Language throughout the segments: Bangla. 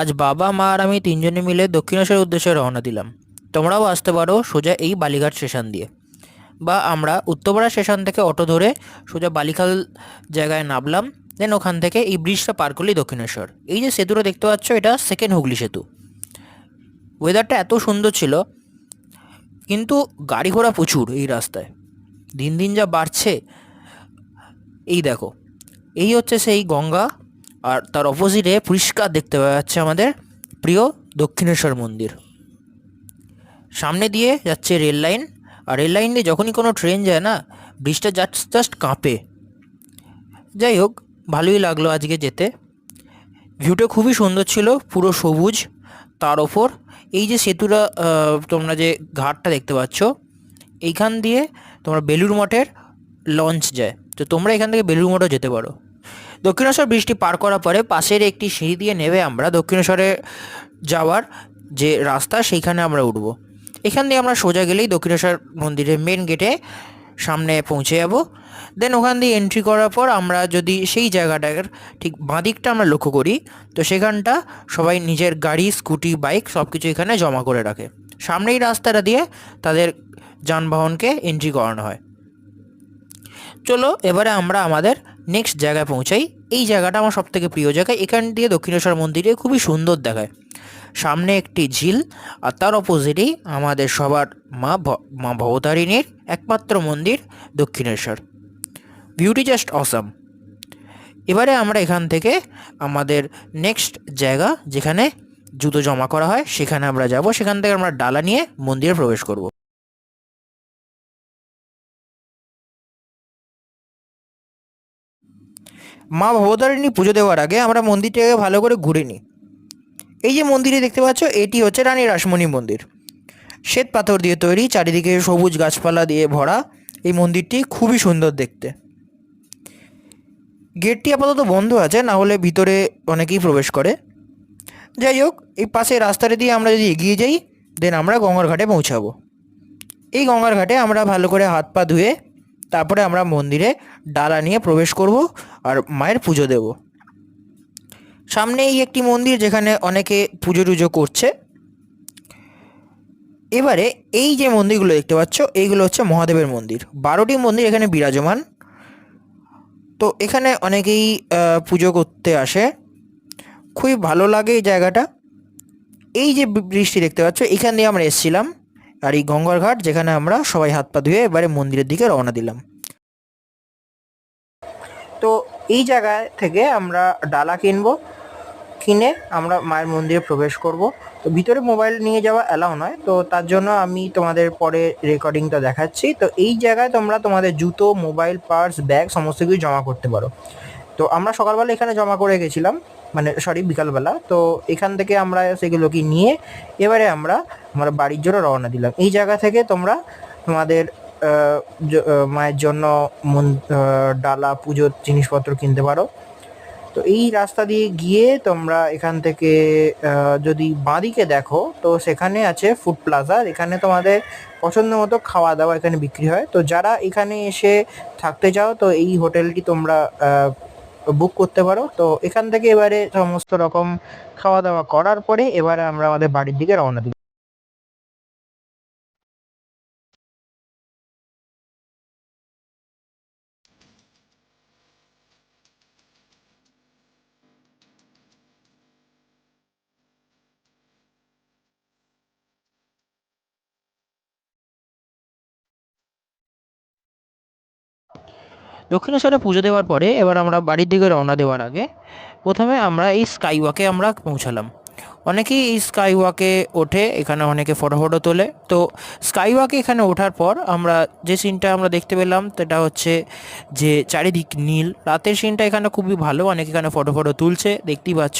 আজ বাবা, মা আর আমি তিনজনে মিলে দক্ষিণেশ্বরের উদ্দেশ্যে রওনা দিলাম। তোমরাও আসতে পারো সোজা এই বালিঘাট স্টেশন দিয়ে। বা আমরা উত্তরপাড়া স্টেশন থেকে অটো ধরে সোজা বালিখাল জায়গায় নামলাম, দেন ওখান থেকে এই ব্রিজটা পার করলেই দক্ষিণেশ্বর। এই যে সেতুটা দেখতে পাচ্ছ, এটা সেকেন্ড হুগলি সেতু। ওয়েদারটা এত সুন্দর ছিল, কিন্তু গাড়ি ঘোড়া প্রচুর এই রাস্তায়। দিন দিন যা বাড়ছে, এই দেখো, এই হচ্ছে সেই গঙ্গা আর তার অপোজিটে পরিষ্কার দেখতে পাওয়া যাচ্ছে আমাদের প্রিয় দক্ষিণেশ্বর মন্দির। সামনে দিয়ে যাচ্ছে রেল লাইন আর রেল লাইন দিয়ে যখনই কোনো ট্রেন যায় না ব্রিজটা জাস্ট জাস্ট কাঁপে। যাই হোক ভালোই লাগল আজকে যেতে। ভিউটা খুবই সুন্দর ছিল পুরো সবুজ। তার ওপর এই যে আহ, তোমরা যে ঘাটটা দেখতে পাচ্ছ এইখান দিয়ে তোমরা বেলুর মঠের লঞ্চ যায়। তো তোমরা এখান থেকে বেলুর মঠও যেতে পারো। দক্ষিণেশ্বর ব্রিজটি পার করার পরে পাশের একটি সিঁড়ি দিয়ে নেবে আমরা দক্ষিণেশ্বরে যাওয়ার যে রাস্তা, সেইখানে আমরা উঠবো। এখান দিয়ে আমরা সোজা গেলেই দক্ষিণেশ্বর মন্দিরের মেন গেটে সামনে পৌঁছে যাব। দেন ওখান দিয়ে এন্ট্রি করার পর আমরা যদি সেই জায়গাটার ঠিক বাঁদিকটা আমরা লক্ষ্য করি, তো সেখানটা সবাই নিজের গাড়ি, স্কুটি, বাইক সব কিছু এখানে জমা করে রাখে। সামনেই রাস্তাটা দিয়ে তাদের যানবাহনকে এন্ট্রি করানো হয়। চলো, এবারে আমরা আমাদের নেক্সট জায়গায় পৌঁছাই। এই জায়গাটা আমার সবথেকে প্রিয় জায়গা। এখান দিয়ে দক্ষিণেশ্বর মন্দিরে খুবই সুন্দর দেখায়। সামনে একটি ঝিল, আর তার অপোজিটেই আমাদের সবার মা মা ভবতারিণীর একমাত্র মন্দির দক্ষিণেশ্বর। বিউটি জাস্ট অসাম এবারে আমরা এখান থেকে আমাদের নেক্সট জায়গা, যেখানে জুতো জমা করা হয়, সেখানে আমরা যাব। সেখান থেকে আমরা ডালা নিয়ে মন্দিরে প্রবেশ করব। মা ভবতারিণী পুজো দেওয়ার আগে আমরা মন্দিরটাকে ভালো করে ঘুরে নিই। এই যে মন্দিরে দেখতে পাচ্ছ, এটি হচ্ছে রানী রাসমণি মন্দির। শ্বেত পাথর দিয়ে তৈরি, চারিদিকে সবুজ গাছপালা দিয়ে ভরা এই মন্দিরটি খুবই সুন্দর দেখতে। গেটটি আপাতত বন্ধ আছে, না হলে ভিতরে অনেকেই প্রবেশ করে। যাই হোক, এই পাশে রাস্তাটা দিয়ে আমরা যদি এগিয়ে যাই, দেন আমরা গঙ্গার ঘাটে পৌঁছাবো। এই গঙ্গার ঘাটে আমরা ভালো করে হাত পা ধুয়ে তারপরে আমরা মন্দিরে ডালা নিয়ে প্রবেশ করব আর মায়ের পুজো দেব। সামনেই একটি মন্দির যেখানে অনেকে পুজো টুজো করছে। এবারে এই যে মন্দিরগুলো দেখতে পাচ্ছ, এইগুলো হচ্ছে মহাদেবের মন্দির। বারোটি মন্দির এখানে বিরাজমান। তো এখানে অনেকেই পুজো করতে আসে। খুবই ভালো লাগে এই জায়গাটা। এই যে বৃষ্টি দেখতে পাচ্ছ, এখান দিয়ে আমরা এসেছিলাম। আর এই গঙ্গার ঘাট যেখানে আমরা সবাই হাত পা ধুয়ে এবারে মন্দিরের দিকে রওনা দিলাম। তো এই জায়গা থেকে আমরা ডালা কিনবো, কিনে আমরা মায়ের মন্দিরে প্রবেশ করব। তো ভিতরে মোবাইল নিয়ে যাওয়া অ্যালাউ নয়, তো তার জন্য আমি তোমাদের পরে রেকর্ডিংটা দেখাচ্ছি। তো এই জায়গায় তোমরা তোমাদের জুতো, মোবাইল, পার্স, ব্যাগ, সমস্ত কিছু জমা করতে পারো। তো আমরা সকালবেলা এখানে জমা করে গেছিলাম। মানে সরি বিকালবেলা। তো এখান থেকে আমরা সেগুলোকে নিয়ে এবারে আমরা আমরা বাড়ির জন্য রওনা দিলাম। এই জায়গা থেকে তোমরা তোমাদের মায়ের জন্য ডালা, পুজোর জিনিসপত্র কিনতে পারো। তো এই রাস্তা দিয়ে গিয়ে তোমরা এখান থেকে যদি বাঁদিকে দেখো, তো সেখানে আছে ফুড প্লাজা। এখানে তোমাদের পছন্দ মতো খাওয়া দাওয়া এখানে বিক্রি হয়। তো যারা এখানে এসে থাকতে চাও, তো এই হোটেলটি তোমরা বুক করতে পারো। তো এখান থেকে এবারে সমস্ত রকম খাওয়া দাওয়া করার পরে এবারে আমরা আমাদের বাড়ির দিকে রওনা দিই দক্ষিণেশ্বরে পুজো দেওয়ার পরে এবার আমরা বাড়ির দিকে রওনা দেওয়ার আগে প্রথমে আমরা এই স্কাই ওয়াকে আমরা পৌঁছালাম। অনেকেই এই স্কাই ওয়াকে ওঠে, এখানে অনেকে ফটো ফটো তোলে। তো স্কাই ওয়াকে এখানে ওঠার পর আমরা যে সিনটা আমরা দেখতে পেলাম সেটা হচ্ছে যে চারিদিক নীল। রাতের সিনটা এখানে খুবই ভালো, অনেকে এখানে ফটো ফটো তুলছে, দেখতেই পাচ্ছ।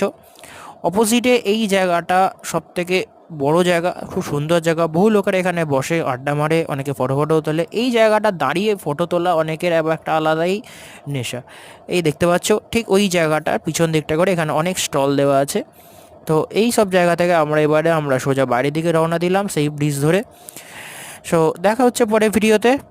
অপোজিটে এই জায়গাটা সব থেকে বড় জায়গা, খুব সুন্দর জায়গা। বহু লোকেরা এখানে বসে, আড্ডা মারে, অনেকে ফটো ফটো তোলে। এই জায়গাটা দাঁড়িয়ে ফটো তোলা অনেকের একটা আলাদাই নেশা। এই দেখতে পাচ্ছ, ঠিক ওই জায়গাটার পিছন দিকটা করে এখানে অনেক স্টল দেওয়া আছে। তো এই সব জায়গা থেকে আমরা এবারে আমরা সোজা বাড়ির দিকে রওনা দিলাম, সেই ব্রিজ ধরে। সো দেখা হচ্ছে পরে ভিডিওতে